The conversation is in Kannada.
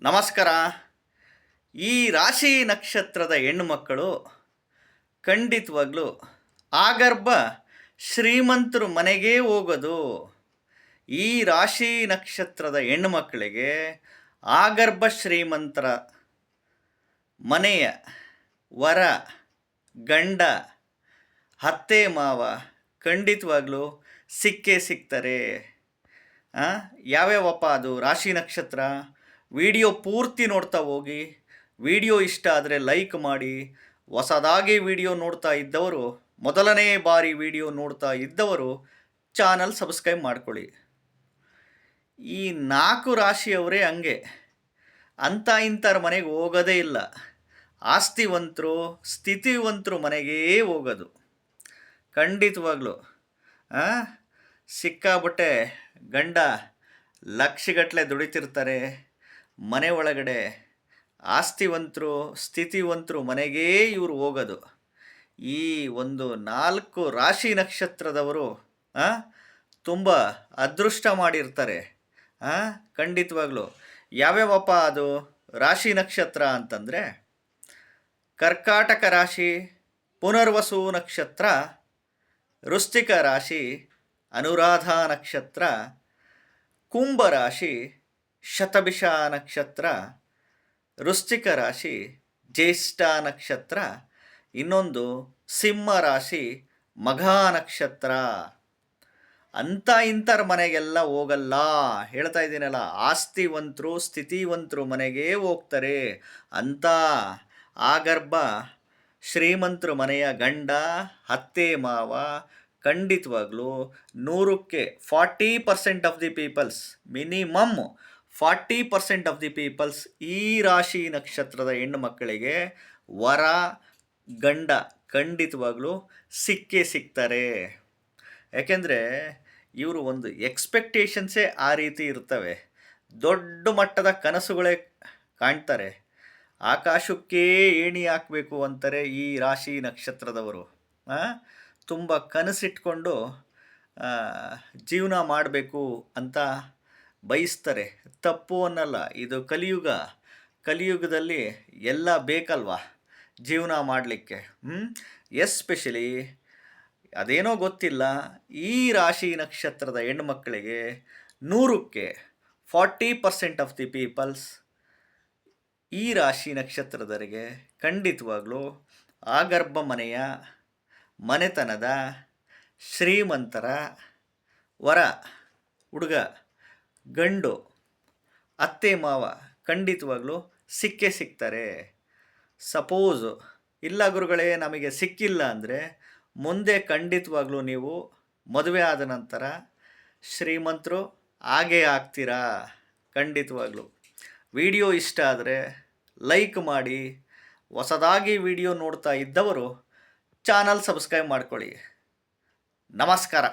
ನಮಸ್ಕಾರ. ಈ ರಾಶಿ ನಕ್ಷತ್ರದ ಹೆಣ್ಣುಮಕ್ಕಳು ಖಂಡಿತವಾಗ್ಲೂ ಆಗರ್ಭ ಶ್ರೀಮಂತರು ಮನೆಗೇ ಹೋಗೋದು. ಈ ರಾಶಿ ನಕ್ಷತ್ರದ ಹೆಣ್ಣುಮಕ್ಕಳಿಗೆ ಆಗರ್ಭ ಶ್ರೀಮಂತರ ಮನೆಯ ವರ, ಗಂಡ, ಅತ್ತೆ, ಮಾವ ಖಂಡಿತವಾಗ್ಲೂ ಸಿಕ್ಕೇ ಸಿಗ್ತಾರೆ? ಯಾವ್ಯಾವಪ್ಪ ಅದು ರಾಶಿ ನಕ್ಷತ್ರ? ವಿಡಿಯೋ ಪೂರ್ತಿ ನೋಡ್ತಾ ಹೋಗಿ, ವಿಡಿಯೋ ಇಷ್ಟ ಆದರೆ ಲೈಕ್ ಮಾಡಿ, ಹೊಸದಾಗಿ ವಿಡಿಯೋ ನೋಡ್ತಾ ಇದ್ದವರು, ಮೊದಲನೇ ಬಾರಿ ವಿಡಿಯೋ ನೋಡ್ತಾ ಇದ್ದವರು ಚಾನಲ್ ಸಬ್ಸ್ಕ್ರೈಬ್ ಮಾಡ್ಕೊಳ್ಳಿ. ಈ ನಾಲ್ಕು ರಾಶಿಯವರೇ ಹಂಗೆ. ಅಂಥ ಇಂಥರ ಮನೆಗೆ ಹೋಗೋದೇ ಇಲ್ಲ. ಆಸ್ತಿವಂತರು, ಸ್ಥಿತಿವಂತರು ಮನೆಗೇ ಹೋಗೋದು. ಖಂಡಿತವಾಗ್ಲೂ ಸಿಕ್ಕಾಬಟ್ಟೆ ಗಂಡ ಲಕ್ಷಗಟ್ಟಲೆ ದುಡಿತಿರ್ತಾರೆ. ಮನೆ ಒಳಗಡೆ ಆಸ್ತಿವಂತರು, ಸ್ಥಿತಿವಂತರು ಮನೆಗೇ ಇವರು ಹೋಗೋದು. ಈ ಒಂದು ನಾಲ್ಕು ರಾಶಿ ನಕ್ಷತ್ರದವರು ತುಂಬ ಅದೃಷ್ಟ ಮಾಡಿರ್ತಾರೆ. ಖಂಡಿತವಾಗ್ಲೂ. ಯಾವ್ಯಾವಪ್ಪ ಅದು? ರಾಶಿ ನಕ್ಷತ್ರ ಅಂತಂದರೆ, ಕರ್ಕಾಟಕ ರಾಶಿ, ಪುನರ್ವಸು ನಕ್ಷತ್ರ ರುಸ್ತಿಕ ರಾಶಿ, ಅನುರಾಧ ನಕ್ಷತ್ರ, ಕುಂಭ ರಾಶಿ ಶತಭಿಷ ನಕ್ಷತ್ರ, ವೃಶ್ಚಿಕ ರಾಶಿ, ಜ್ಯೇಷ್ಠ ನಕ್ಷತ್ರ, ಇನ್ನೊಂದು ಸಿಂಹ ರಾಶಿ, ಮಘ ನಕ್ಷತ್ರ. ಅಂಥ ಇಂಥರ ಮನೆಗೆಲ್ಲ ಹೋಗಲ್ಲ. ಹೇಳ್ತಾ ಇದ್ದೀನಲ್ಲ, ಆಸ್ತಿವಂತರು, ಸ್ಥಿತಿವಂತರು ಮನೆಗೆ ಹೋಗ್ತಾರೆ. ಅಂಥ ಗರ್ಭ ಶ್ರೀಮಂತರು ಮನೆಯ ಗಂಡ, ಅತ್ತೆ, ಮಾವ, ಖಂಡಿತವಾಗ್ಲೂ ನೂರಕ್ಕೆ forty percent of the peoples minimum forty percent of the peoples ಈ ರಾಶಿ ನಕ್ಷತ್ರದ ಹೆಣ್ಣು ಮಕ್ಕಳಿಗೆ ವರ, ಗಂಡ ಖಂಡಿತವಾಗ್ಲೂ ಸಿಕ್ಕೇ ಸಿಗ್ತಾರೆ. ಯಾಕೆಂದರೆ ಇವರು ಒಂದು ಎಕ್ಸ್ಪೆಕ್ಟೇಷನ್ಸೇ ಆ ರೀತಿ ಇರ್ತವೆ. ದೊಡ್ಡ ಮಟ್ಟದ ಕನಸುಗಳೇ ಕಾಣ್ತಾರೆ. ಆಕಾಶಕ್ಕೇ ಏಣಿ ಹಾಕಬೇಕು ಅಂತಾರೆ ಈ ರಾಶಿ ನಕ್ಷತ್ರದವರು. ತುಂಬ ಕನಸಿಟ್ಕೊಂಡು ಜೀವನ ಮಾಡಬೇಕು ಅಂತ ಬಯಸ್ತಾರೆ. ತಪ್ಪು ಅನ್ನಲ್ಲ. ಇದು ಕಲಿಯುಗ. ಕಲಿಯುಗದಲ್ಲಿ ಎಲ್ಲ ಬೇಕಲ್ವಾ? ಜೀವನ ಮಾಡಲಿಕ್ಕೆ. ಎಸ್ಪೆಷಲಿ ಅದೇನೋ ಗೊತ್ತಿಲ್ಲ. ಈ ರಾಶಿ ನಕ್ಷತ್ರದ ಹೆಣ್ಮಕ್ಕಳಿಗೆ ನೂರಕ್ಕೆ forty percent of the peoples ಈ ರಾಶಿ ನಕ್ಷತ್ರದವರಿಗೆ ಖಂಡಿತವಾಗಲೂ ಆಗರ್ಭ ಮನೆಯ ಮನೆತನದ ಶ್ರೀಮಂತರ ವರ. ಹುಡುಗ ಗಂಡು ಅತ್ತೆ ಮಾವ ಖಂಡಿತವಾಗ್ಲೂ ಸಿಕ್ಕೇ ಸಿಗ್ತಾರೆ ಸಪೋಸ್ ಇಲ್ಲ ಗುರುಗಳೇ, ನಮಗೆ ಸಿಕ್ಕಿಲ್ಲ ಅಂದರೆ ಮುಂದೆ ಖಂಡಿತವಾಗ್ಲೂ ನೀವು ಮದುವೆ ಆದ ನಂತರ ಶ್ರೀಮಂತರು ಆಗೇ ಆಗ್ತೀರಾ? ಖಂಡಿತವಾಗ್ಲೂ. ವಿಡಿಯೋ ಇಷ್ಟ ಆದರೆ ಲೈಕ್ ಮಾಡಿ. ಹೊಸದಾಗಿ ವಿಡಿಯೋ ನೋಡ್ತಾ ಇದ್ದವರು ಚಾನಲ್ ಸಬ್ಸ್ಕ್ರೈಬ್ ಮಾಡ್ಕೊಳ್ಳಿ. ನಮಸ್ಕಾರ.